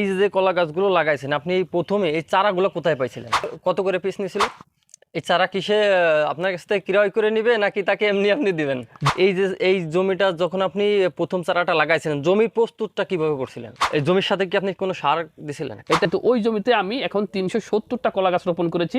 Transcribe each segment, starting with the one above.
এই যে কলা গাছগুলো লাগাইছেন, আপনি প্রথমে এই চারাগুলো কোথায় পাইছিলেন? কত করে পিস নিয়েছিল এই চারা কিসে, আপনার কাছ থেকে ক্রয় করে নিবে নাকি তাকে এমনি আপনি দিবেন? এই যে, এই জমিটা যখন আপনি প্রথম চারাটা লাগাইছিলেন, জমি প্রস্তুতটা কীভাবে করছিলেন? এই জমির সাথে কি আপনি কোনো সার দিছিলেন? এটা তো ওই জমিতে আমি এখন তিনশো সত্তরটা কলা গাছ রোপণ করেছি,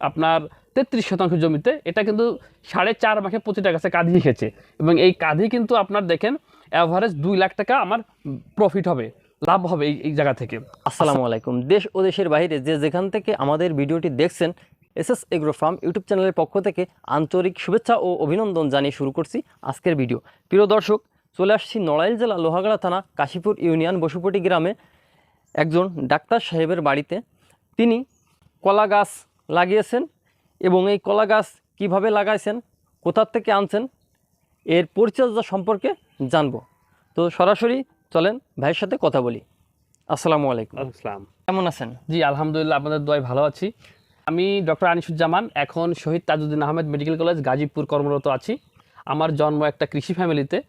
আপনার তেত্রিশ শতাংশ জমিতে। এটা কিন্তু সাড়ে চার মাসে প্রতিটা গাছে কাঁধি এসেছে। এবং এই কাঁধি কিন্তু আপনার দেখেন অ্যাভারেজ দুই লাখ টাকা আমার প্রফিট হবে। লাভ হবে এই জায়গা থেকে। আসসালামু আলাইকুম। দেশ ও দেশের বাইরে যে যেখান থেকে আমাদের ভিডিওটি দেখছেন S S agro farm YouTube চ্যানেলের পক্ষ থেকে আন্তরিক শুভেচ্ছা ও অভিনন্দন জানিয়ে শুরু করছি আজকের ভিডিও। প্রিয় দর্শক, চলে আসছি নড়াইল জেলা লোহাগড়া থানা কাশীপুর ইউনিয়ন বসুপটি গ্রামে একজন ডাক্তার সাহেবের বাড়িতে। তিনি কলা গাছ লাগিয়েছেন এবং এই কলা গাছ কীভাবে লাগাইছেন কোথার থেকে আনছেন, এর পরিচর্যা সম্পর্কে জানব। তো সরাসরি চলেন ভাইয়ের সাথে কথা বলি। আসসালামু আলাইকুম। আসসালাম। কেমন আছেন? জি আলহামদুলিল্লাহ আপনাদের দোয়ায় ভালো আছি। আমি ডক্টর আনিসুজ্জামান এখন শহীদ তাজউদ্দিন আহমেদ মেডিকেল কলেজ গাজীপুর কর্মরত আছি। আমার জন্ম একটা কৃষি ফ্যামিলিতে।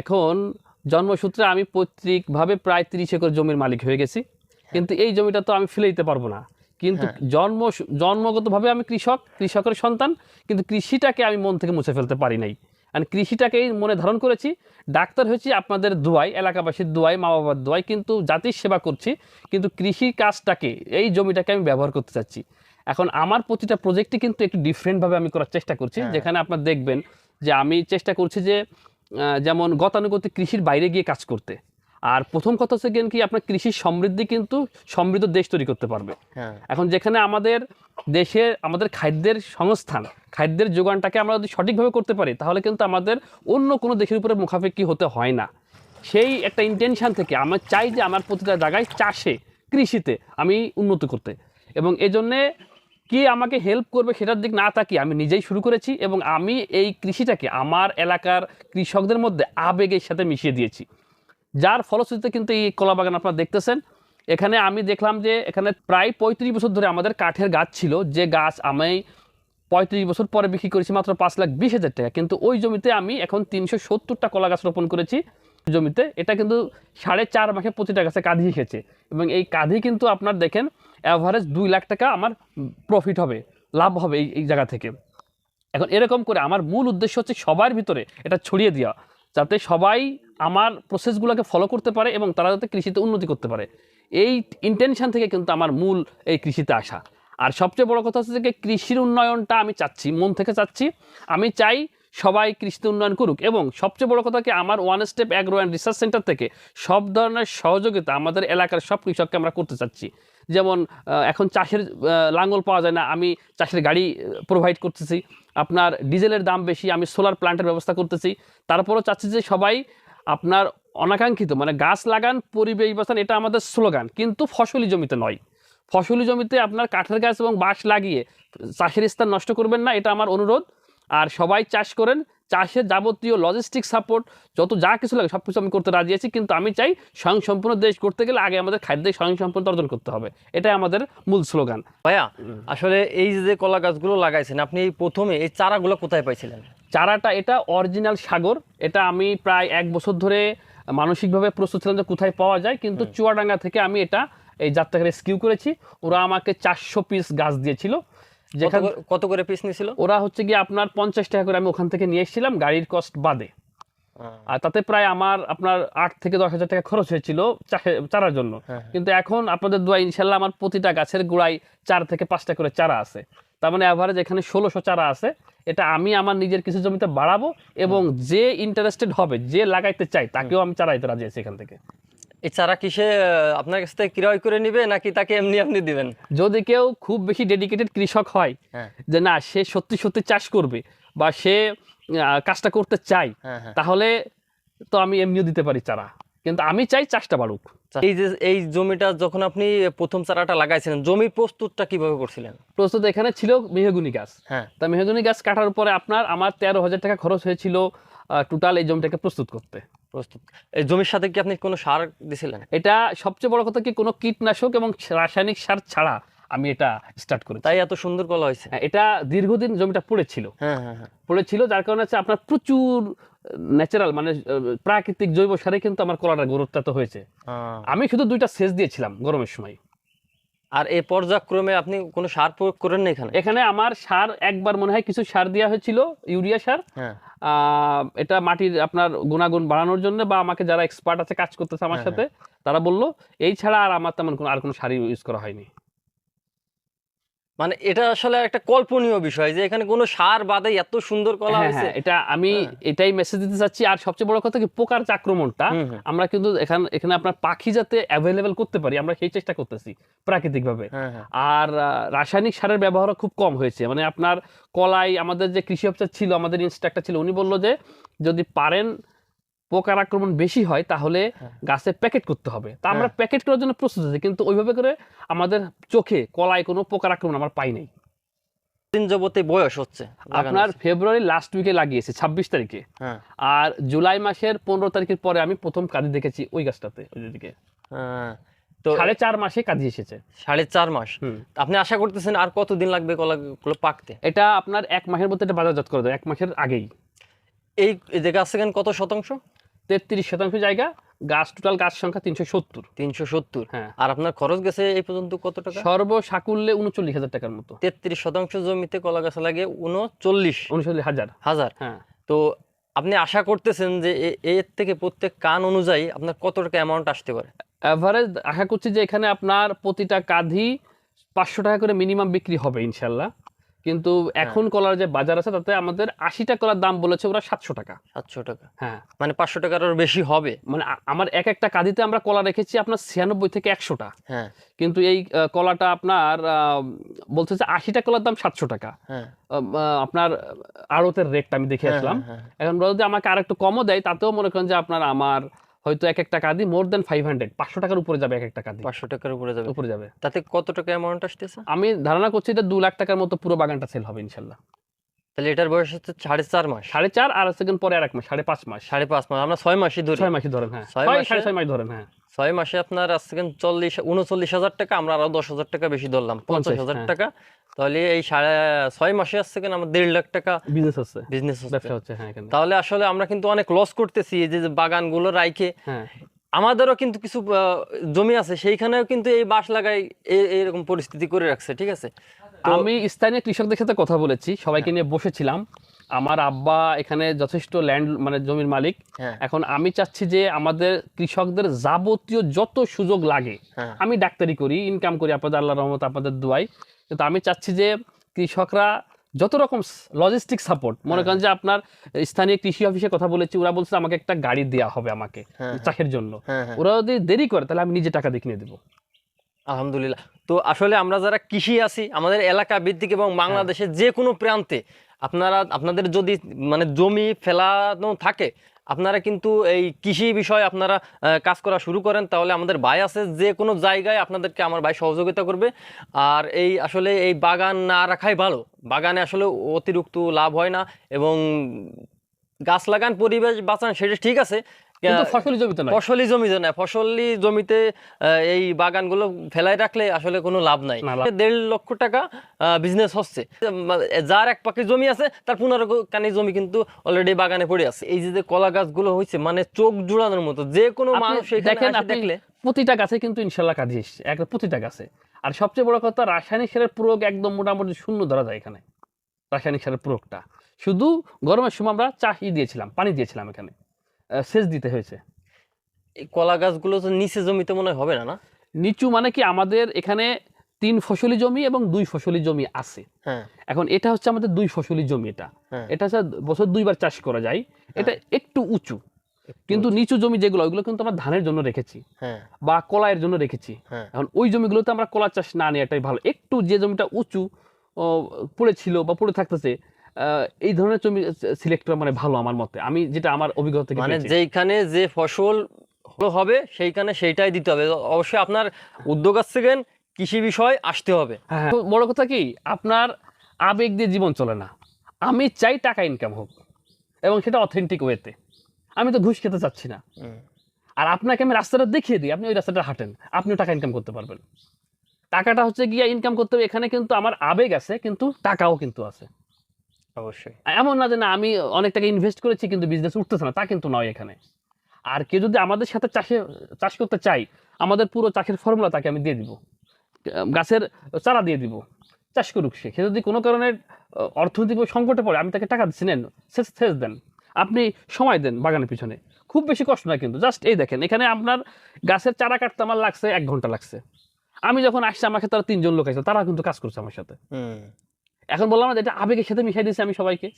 এখন জন্মসূত্রে আমি পৈতৃকভাবে প্রায় তিরিশ একর জমির মালিক হয়ে গেছি। কিন্তু এই জমিটা তো আমি ফেলে দিতে পারব না। কিন্তু জন্ম জন্মগতভাবে আমি কৃষক কৃষকের সন্তান। কিন্তু কৃষিটাকে আমি মন থেকে মুছে ফেলতে পারি নাই। আর কৃষিটাকেই মনে ধারণ করেছি। ডাক্তার হয়েছি আপনাদের দোয়াই এলাকাবাসীর দোয়াই মা বাবার দোয়াই কিন্তু জাতির সেবা করছি কিন্তু কৃষি কাজটাকে এই জমিটাকে আমি ব্যবহার করতে চাচ্ছি। এখন আমার প্রতিটা প্রজেক্টই কিন্তু একটু ডিফারেন্টভাবে আমি করার চেষ্টা করছি। যেখানে আপনার দেখবেন যে আমি চেষ্টা করছি যে যেমন গতানুগতিক কৃষির বাইরে গিয়ে কাজ করতে। আর প্রথম কথা হচ্ছে কি আপনার কৃষির সমৃদ্ধি কিন্তু সমৃদ্ধ দেশ তৈরি করতে পারবে। হ্যাঁ। এখন যেখানে আমাদের দেশে আমাদের খাদ্যের সংস্থান খাদ্যের যোগানটাকে আমরা যদি সঠিকভাবে করতে পারি তাহলে কিন্তু আমাদের অন্য কোনো দেশের উপরে মুখাপেক্ষি হতে হয় না। সেই একটা ইন্টেনশন থেকে আমার চাই যে আমার প্রতিটা জায়গায় চাষে কৃষিতে আমি উন্নত করতে। এবং এজন্যে কি আমাকে হেল্প করবে সেটার দিক না তাকিয়ে আমি নিজেই শুরু করেছি এবং আমি এই কৃষিটাকে আমার এলাকার কৃষকদের মধ্যে আবেগের সাথে মিশিয়ে দিয়েছি। যার ফলশ্রুতিতে কিন্তু এই কলা বাগান আপনারা দেখতেছেন। এখানে আমি দেখলাম যে এখানে প্রায় পঁয়ত্রিশ বছর ধরে আমাদের কাঠের গাছ ছিল। যে গাছ আমি পঁয়ত্রিশ বছর পরে বিক্রি করেছি মাত্র পাঁচ লাখ বিশ হাজার টাকা। কিন্তু ওই জমিতে আমি এখন তিনশো সত্তরটা কলা গাছ রোপণ করেছি জমিতে। এটা কিন্তু সাড়ে চার মাসে প্রতিটা গাছে কাঁধি খেয়েছে এবং এই কাঁধি কিন্তু আপনার দেখেন অ্যাভারেজ দুই লাখ টাকা আমার প্রফিট হবে, লাভ হবে এই এই জায়গা থেকে। এখন এরকম করে আমার মূল উদ্দেশ্য হচ্ছে সবার ভিতরে এটা ছড়িয়ে দেওয়া। যাতে সবাই আমার প্রসেসগুলোকে ফলো করতে পারে এবং তারা যাতে কৃষিতে উন্নতি করতে পারে। এই ইন্টেনশন থেকে কিন্তু আমার মূল এই কৃষিতে আসা। আর সবচেয়ে বড় কথা হচ্ছে যে কৃষির উন্নয়নটা আমি চাচ্ছি, মন থেকে চাচ্ছি। আমি চাই সবাই কৃষিতে উন্নয়ন করুক এবং সবচেয়ে বড় কথা কি আমার one step agro and research centre থেকে সব ধরনের সহযোগিতা আমাদের এলাকার সব কৃষককে আমরা করতে চাচ্ছি। যেমন এখন চাষের লাঙ্গল পাওয়া যায় না, আমি চাষের গাড়ি প্রোভাইড করতেছি। আপনার ডিজেলের দাম বেশি, আমি সোলার প্লান্টের ব্যবস্থা করতেছি। তারপরও চাচ্ছি যে সবাই আপনার অনাকাঙ্ক্ষিত মানে গাছ লাগান, পরিবেশ বাঁচান, এটা আমাদের স্লোগান। কিন্তু ফসলি জমিতে নয়। ফসলি জমিতে আপনার কাঠের গাছ এবং বাঁশ লাগিয়ে চাষের স্থান নষ্ট করবেন না, এটা আমার অনুরোধ। আর সবাই চাষ করেন চাষের যাবতীয় লজিস্টিক সাপোর্ট যত যা কিছু লাগে সব কিছু আমি করতে রাজি আছি কিন্তু আমি চাই স্বয়ংসম্পূর্ণ দেশ করতে গেলে আগে আমাদের খাদ্যে স্বয়ংসম্পূর্ণ অর্জন করতে হবে। এটাই আমাদের মূল স্লোগান। ভাইয়া আসলে এই যে কলা গাছগুলো লাগাইছেন আপনি প্রথমে এই চারাগুলো কোথায় পাইছিলেন? চারাটা এটা অরিজিনাল সাগর। এটা আমি প্রায় এক বছর ধরে মানসিকভাবে প্রস্তুত ছিলাম যে কোথায় পাওয়া যায় কিন্তু চুয়াডাঙ্গা থেকে আমি এটা এই যাত্রাকে রেস্কিউ করেছি। ওরা আমাকে চারশো পিস গাছ দিয়েছিল। কত যেখানে করে- কত করে পিস নিয়েছিল? ওরা হচ্ছে গিয়ে আপনার পঞ্চাশ টাকা করে আমি ওখান থেকে নিয়ে এসেছিলাম গাড়ির কস্ট বাদে। আর তাতে প্রায় আমার আপনার আট থেকে দশ হাজার টাকা খরচ হয়েছিল চারার জন্য। হ্যাঁ। কিন্তু এখন আপনাদের দোয়া ইনশাল্লাহ আমার প্রতিটা গাছের গোড়ায় চার থেকে পাঁচটা করে চারা আছে। তার মানে অ্যাভারেজ এখানে ষোলোশো চারা আছে। এটা আমি আমার নিজের কিছু জমিতে বাড়াবো এবং যে ইন্টারেস্টেড হবে যে লাগাইতে চাই তাকেও আমি চারাইতে রাজি আছি এখান থেকে। এই চারা কিসে আপনার কাছ থেকে ক্রয় করে নিবে নাকি তাকে এমনি আপনি দিবেন? যদি কেউ খুব বেশি ডেডিকেটেড কৃষক হয় হ্যাঁ। যে না সে সত্যি সত্যি চাষ করবে বা সে কাজটা করতে চায় হ্যাঁ হ্যাঁ। তাহলে তো আমি এমনিও দিতে পারি চারা। কিন্তু আমি চাই চাষটা বাড়ুক। এই যে এই জমিটা যখন আপনি প্রথম চারাটা লাগাইছিলেন জমি প্রস্তুতটা কীভাবে করছিলেন? প্রস্তুত এখানে ছিল মেহগুনি গাছ। হ্যাঁ। তা মেহগুনি গাছ কাটার পরে আপনার আমার তেরো হাজার টাকা খরচ হয়েছিল টোটাল এই জমিটাকে প্রস্তুত করতে। প্রস্তুত। এই জমির সাথে কি আপনি কোনো সার দিছিলেন? এটা সবচেয়ে বড় কথা কি কোনো কীটনাশক এবং রাসায়নিক সার ছাড়া আমি এটা স্টার্ট করি তাই এত সুন্দর কলা হয়েছে? এটা দীর্ঘদিন জমিটা পড়েছিল। হ্যাঁ হ্যাঁ হ্যাঁ। পড়েছিল যার কারণে হচ্ছে আপনার প্রচুর ন্যাচারাল মানে প্রাকৃতিক জৈব সারে কিন্তু আমার কলাটা গ্রোথটা তো হয়েছে। আমি শুধু দুইটা সেচ দিয়েছিলাম গরমের সময়। আর এই পর্যায়ক্রমে আপনি কোনো সার প্রয়োগ করেন না এখানে? এখানে আমার সার একবার মনে হয় কিছু সার দেওয়া হয়েছিল ইউরিয়া সার। হ্যাঁ। এটা মাটির আপনার গুণাগুণ বাড়ানোর জন্য বা আমাকে যারা এক্সপার্ট আছে কাজ করতেছে আমার হ্যাঁ, সাথে তারা বলল এই ছাড়া আর আমার তেমন কোনো আর কোনো শাড়ি ইউজ করা হয়নি। মানে এটা আসলে একটা কল্পনীয় বিষয় যে এখানে কোনো সার বাদে এত সুন্দর কলা হ্যাঁ, হয়েছে। হ্যাঁ, এটা আমি এটাই মেসেজ দিতে চাচ্ছি। আর সবচেয়ে বড় কথা কি পোকার যে আক্রমণটা। আমরা কিন্তু এখানে এখানে আপনার পাখি যাতে অ্যাভেলেবেল করতে পারি আমরা সেই চেষ্টা করতেছি প্রাকৃতিকভাবে। হ্যাঁ হ্যাঁ। আর রাসায়নিক সারের ব্যবহার খুব কম হয়েছে। মানে আপনার কলাই আমাদের যে কৃষি অফিসার ছিল আমাদের ইনস্ট্রাক্টর ছিল উনি বলল যে যদি পারেন পোকার আক্রমণ বেশি হয় তাহলে হ্যাঁ। গাছে প্যাকেট করতে হবে। তা আমরা প্যাকেট করার জন্য প্রস্তুত আছি কিন্তু ওইভাবে করে আমাদের চোখে কলায় কোনো পোকার আক্রমণ আমার পাই নাই। দিন যাবতে বয়স হচ্ছে আপনার ফেব্রুয়ারি লাস্ট উইকে লাগিয়েছে ছাব্বিশ তারিখে। হ্যাঁ। আর জুলাই মাসের পনেরো তারিখের পরে আমি প্রথম দেখেছি ওই গাছটাতে ওই দিকে। হ্যাঁ। তো সাড়ে চার মাসে কাঁদি এসেছে। সাড়ে চার মাস? আপনি আশা করতেছেন আর কতদিন লাগবে কলাগুলো পাকতে? এটা আপনার এক মাসের মধ্যে এটা বাজারজাত করে দেয় এক মাসের আগেই। এই যে গাছ কত শতাংশ? তেত্রিশ শতাংশ জায়গা গাছ টোটাল গাছ সংখ্যা তিনশো সত্তর। তিনশো সত্তর? হ্যাঁ। আর আপনার খরচ গেছে এই পর্যন্ত কত টাকা? সর্বসাকুল্যে উনচল্লিশ হাজার টাকার মতো। তেত্রিশ শতাংশ জমিতে কলা গাছ লাগে উনচল্লিশ। উনচল্লিশ হাজার। হাজার? হ্যাঁ। তো আপনি আশা করতেছেন যে এর থেকে প্রত্যেক কান অনুযায়ী আপনার কত টাকা অ্যামাউন্ট আসতে পারে? অ্যাভারেজ আশা করছি যে এখানে আপনার প্রতিটা কাঁধি পাঁচশো টাকা করে মিনিমাম বিক্রি হবে ইনশাল্লাহ। কিন্তু এখন কলার যে বাজার আছে তাতে আমাদের আশিটা কলার দাম বলেছে ওরা সাতশো টাকা। সাতশো টাকা। হ্যাঁ। মানে পাঁচশো টাকার বেশি হবে। মানে আমার এক একটা কাঁদিতে আমরা কলা রেখেছি আপনার ছিয়ানব্বই থেকে একশোটা। হ্যাঁ। কিন্তু এই কলাটা আপনার বলছে যে আশিটা কলার দাম সাতশো টাকা। হ্যাঁ। আপনার আড়তের রেটটা আমি দেখে হ্যাঁ, আসলাম। হ্যাঁ, হ্যাঁ। এখন যদি আমাকে আর একটু কমও দেয় তাতেও মনে করেন যে আপনার আমার হয়তো এক একটা কাঁদি মোর দেন ফাইভ হান্ড্রেড পাঁচশো টাকার উপরে যাবে এক একটা কাঁদি। পাঁচশো টাকার উপরে যাবে। উপরে যাবে। তাতে কত টাকা অ্যামাউন্ট আসতেছে? আমি ধারণা করছি এটা দু লাখ টাকার মতো পুরো বাগানটা সেল হবে ইনশাল্লাহ। তাহলে এটার বয়স হচ্ছে সাড়ে চার মাস। সাড়ে চার আর সেকেন্ড পরে আর এক মাস সাড়ে পাঁচ মাস। সাড়ে পাঁচ মাস আমরা ছয় মাসই ধরি। ছয় মাসই ধরেন হ্যাঁ। ছয় মাসে? সাড়ে ছয় মাস ধরেন হ্যাঁ। ছয় মাসে আপনার আজ থেকে চল্লিশ উনচল্লিশ হাজার টাকা আমরা আরও দশ হাজার টাকা বেশি ধরলাম পঞ্চাশ হাজার হ্যাঁ। টাকা। তাহলে এই সাড়ে ছয় মাসে আসছে কেন আমার দেড় লাখ টাকা বিজনেস হচ্ছে। বিজনেস ব্যবসা হচ্ছে হ্যাঁ তাহলে আসলে আমরা কিন্তু অনেক লস করতেছি এই যে বাগানগুলো রাইখে। হ্যাঁ। আমাদেরও কিন্তু কিছু জমি আছে সেইখানেও কিন্তু এই বাঁশ লাগাই এরকম পরিস্থিতি করে রাখছে ঠিক আছে? আমি স্থানীয় কৃষকদের সাথে কথা বলেছি সবাইকে হ্যাঁ। নিয়ে বসেছিলাম। আমার আব্বা এখানে যথেষ্ট ল্যান্ড মানে জমির মালিক। হ্যাঁ। এখন আমি চাচ্ছি যে আমাদের কৃষকদের যাবতীয় যত সুযোগ লাগে হ্যাঁ। আমি ডাক্তারি করি ইনকাম করি আপনাদের আল্লাহ রহমত আপনাদের দুয়াই কিন্তু আমি চাচ্ছি যে কৃষকরা যত রকম লজিস্টিক সাপোর্ট মনে। করেন যে আপনার স্থানীয় কৃষি অফিসে কথা বলেছি ওরা বলছে আমাকে একটা গাড়ি দেওয়া হবে আমাকে চাষের জন্য। ওরা যদি দেরি করে তাহলে আমি নিজে টাকা দিয়ে কিনে দেবো। আলহামদুলিল্লাহ। তো আসলে আমরা যারা কৃষি আছি আমাদের এলাকা ভিত্তিক এবং হ্যাঁ। বাংলাদেশের যে কোনো প্রান্তে আপনারা আপনাদের যদি মানে জমি ফেলানো থাকে আপনারা কিন্তু এই কৃষি বিষয়ে আপনারা কাজ করা শুরু করেন তাহলে আমাদের ভাই আছে যে কোনো জায়গায় আপনাদেরকে আমার ভাই সহযোগিতা করবে। আর এই আসলে এই বাগান না রাখাই ভালো। বাগানে আসলে অতিরিক্ত লাভ হয় না এবং গাছ লাগান পরিবেশ বাঁচান সেটা ঠিক আছে। কিন্তু ফসলি জমিতে নয়। ফসলি জমিতে না ফসলি জমিতে এই বাগানগুলো ফেলাই রাখলে আসলে কোনো লাভ নাই। দেড় লক্ষ টাকা বিজনেস হচ্ছে। যার এক পাখি জমি আছে তার পনেরো কানি জমি কিন্তু অলরেডি বাগানে পড়ে আছে। এই যে কলা গাছগুলো হয়েছে মানে চোখ জুড়ানোর মতো যে কোনো মানুষ দেখেন দেখলে প্রতিটা গাছে কিন্তু ইনশাল্লাহ কাজে এসছে। একটা প্রতিটা গাছে। আর সবচেয়ে বড় কথা রাসায়নিক সারের প্রয়োগ একদম মোটামুটি শূন্য ধরা যায় এখানে। রাসায়নিক সারের প্রয়োগটা। শুধু গরমের সময় আমরা চাষই দিয়েছিলাম পানি দিয়েছিলাম এখানে। সেচ দিতে হয়েছে। এই কলা গাছগুলো তো নিচে জমিতে মনে হয় হবে না না? নিচু মানে কি আমাদের এখানে তিন ফসলি জমি এবং দুই ফসলি জমি আছে। হ্যাঁ। এখন এটা হচ্ছে আমাদের দুই ফসলি জমি এটা। হ্যাঁ। এটা হচ্ছে বছর দুইবার চাষ করা যায়। এটা একটু উঁচু। কিন্তু নিচু জমি যেগুলো ওইগুলো কিন্তু আমরা ধানের জন্য রেখেছি। হ্যাঁ। বা কলাইয়ের জন্য রেখেছি। হ্যাঁ। এখন ওই জমিগুলোতে আমরা কলা চাষ না নিয়ে এটাই ভালো। একটু যে জমিটা উঁচু পড়েছিল বা পড়ে থাকতেছে এই ধরনের জমি সিলেক্ট করা মানে ভালো আমার মতে। আমি যেটা আমার অভিজ্ঞতা থেকে মানে। যেইখানে যে ফসল হলো হবে সেইখানে সেইটাই দিতে হবে। অবশ্যই আপনার উদ্যোগ আসছেন কৃষি বিষয় আসতে হবে। হ্যাঁ বড় কথা কি আপনার আবেগ দিয়ে জীবন চলে না। আমি চাই টাকা ইনকাম হোক এবং সেটা অথেন্টিক ওয়েতে আমি তো ঘুষ খেতে চাচ্ছি না। আর আপনাকে আমি রাস্তাটা দেখিয়ে দিই আপনি ওই রাস্তাটা হাঁটেন আপনিও টাকা ইনকাম করতে পারবেন। টাকাটা হচ্ছে গিয়ে ইনকাম করতে হবে এখানে কিন্তু আমার আবেগ আছে কিন্তু টাকাও কিন্তু আছে। অবশ্যই। এমন না যে না আমি অনেক টাকা ইনভেস্ট করেছি কিন্তু বিজনেস উঠতেছে না তা কিন্তু নয় এখানে। আর কেউ যদি আমাদের সাথে চাষে চাষ করতে চাই আমাদের পুরো চাষের ফর্মুলা তাকে আমি দিয়ে দিব। গাছের চারা দিয়ে দিব চাষ করুক সে। সে যদি কোনো কারণে অর্থনৈতিক সংকটে পড়ে আমি তাকে টাকা দিচ্ছি নেন সেচ সেচ দেন। আপনি সময় দেন বাগানের পিছনে। খুব বেশি কষ্ট না কিন্তু জাস্ট এই দেখেন এখানে আপনার গাছের চারা কাটতে আমার লাগছে এক ঘণ্টা লাগছে। আমি যখন আসছি আমাকে তারা তিনজন লোক আছে তারা কিন্তু কাজ করছে আমার সাথে। এখন বললাম না এটা আবেগের সাথে মিশাই দিয়েছি আমি সবাইকে।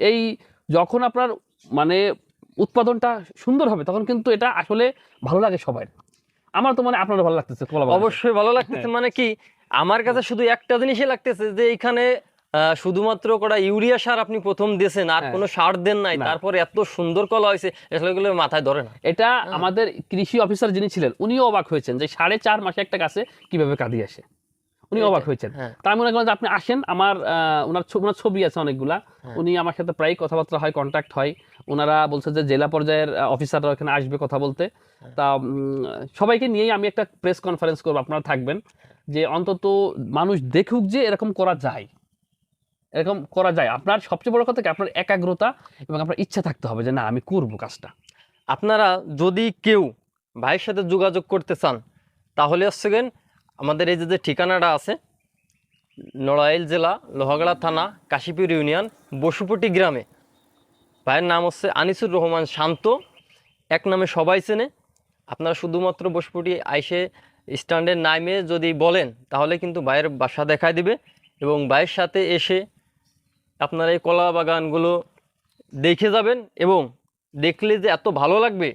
এই যখন আপনার মানে উৎপাদনটা সুন্দর হবে তখন কিন্তু এটা আসলে ভালো লাগে সবাই আমার তো মানে আপনারও ভালো লাগতেছে অবশ্যই ভালো লাগতেছে। মানে কি আমার কাছে শুধু একটা জিনিসই লাগতেছে যে এখানে আহ, শুধুমাত্র কটা ইউরিয়া সার আপনি প্রথম দিয়েছেন আর হ্যাঁ। কোনো সার দেন নাই। তারপরে এত সুন্দর কলা হয়েছে আসলে এগুলো মাথায় ধরে না। এটা আমাদের কৃষি অফিসার যিনি ছিলেন উনিও অবাক হয়েছেন যে সাড়ে চার মাসে একটা গাছে কীভাবে কাঁদি আসে। উনি অবাক হয়েছেন। হ্যাঁ। তার মনে করেন যে আপনি আসেন আমার ওনার ওনার ছবি আছে অনেকগুলা। হ্যাঁ। উনি আমার সাথে প্রায় কথাবার্তা হয় কন্ট্যাক্ট হয়। ওনারা বলছে যে জেলা পর্যায়ের অফিসাররা এখানে আসবে কথা বলতে। হ্যাঁ। তা সবাইকে নিয়েই আমি একটা প্রেস কনফারেন্স করব আপনারা থাকবেন। যে অন্তত মানুষ দেখুক যে এরকম করা যায়। এরকম করা যায়। আপনার সবচেয়ে বড় কথা কি? আপনার একাগ্রতা এবং আপনার ইচ্ছা থাকতে হবে যে না আমি করব কাজটা। আপনারা যদি কেউ ভাইয়ের সাথে যোগাযোগ করতে চান তাহলে হচ্ছে আমাদের এই যে ঠিকানাটা আছে, নড়াইল জেলা, লোহাগড়া থানা, কাশীপুর ইউনিয়ন, বসুপটি গ্রামে। ভাইয়ের নাম হচ্ছে আনিসুর রহমান শান্ত। এক নামে সবাই চেনে। আপনারা শুধুমাত্র বসুপটি আইসে স্ট্যান্ডের নামে যদি বলেন, তাহলে কিন্তু ভাইয়ের বাসা দেখায় দিবে এবং ভাইয়ের সাথে এসে আপনারা এই কলা বাগানগুলো দেখে যাবেন এবং দেখলে যে এত ভালো লাগবে,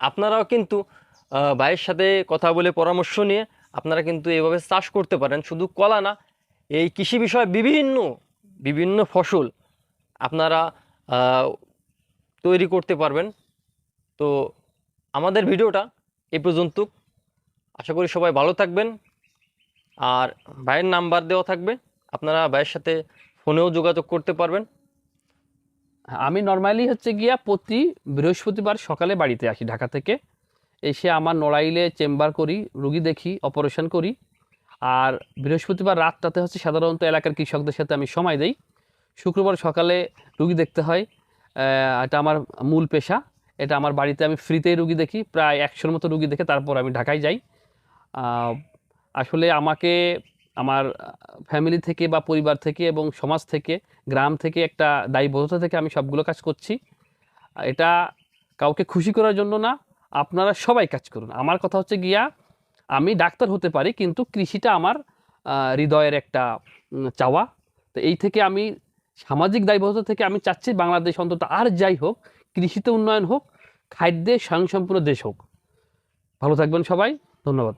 আপনারাও কিন্তু ভাইয়ের সাথে কথা বলে পরামর্শ নিয়ে আপনারা কিন্তু এভাবে চাষ করতে পারেন। শুধু কলা না, এই কৃষি বিষয়ে বিভিন্ন বিভিন্ন ফসল আপনারা তৈরি করতে পারবেন। তো আমাদের ভিডিওটা এই পর্যন্ত। আশা করি সবাই ভালো থাকবেন। আর ভাইয়ের নাম্বার দেওয়া থাকবে। আপনারা ভাইয়ের সাথে ফোনেও যোগাযোগ করতে পারবেন। আমি নর্মালি হচ্ছে গিয়া প্রতি বৃহস্পতিবার সকালে বাড়িতে আসি ঢাকা থেকে। এসে আমার নড়াইলে চেম্বার করি, রুগী দেখি অপারেশন করি। আর বৃহস্পতিবার রাতটাতে হচ্ছে সাধারণত এলাকার কৃষকদের সাথে আমি সময় দেই। শুক্রবার সকালে রুগী দেখতে হয় এটা আমার মূল পেশা। এটা আমার বাড়িতে আমি ফ্রিতেই রুগী দেখি, প্রায় একশোর মতো রুগী দেখে তারপর আমি ঢাকায় যাই। আসলে আমাকে আমার ফ্যামিলি থেকে বা পরিবার থেকে এবং সমাজ থেকে, গ্রাম থেকে একটা দায়বদ্ধতা থেকে আমি সবগুলো কাজ করছি। এটা কাউকে খুশি করার জন্য না আপনারা সবাই কাজ করুন। আমার কথা হচ্ছে গিয়া, আমি ডাক্তার হতে পারি, কিন্তু কৃষিটা আমার হৃদয়ের একটা চাওয়া। তো এই থেকে আমি, সামাজিক দায়বদ্ধতা থেকে আমি চাচ্ছি বাংলাদেশ অন্তত আর যাই হোক, কৃষিতে উন্নয়ন হোক, খাদ্যে স্বয়ংসম্পূর্ণ দেশ হোক। ভালো থাকবেন সবাই, ধন্যবাদ।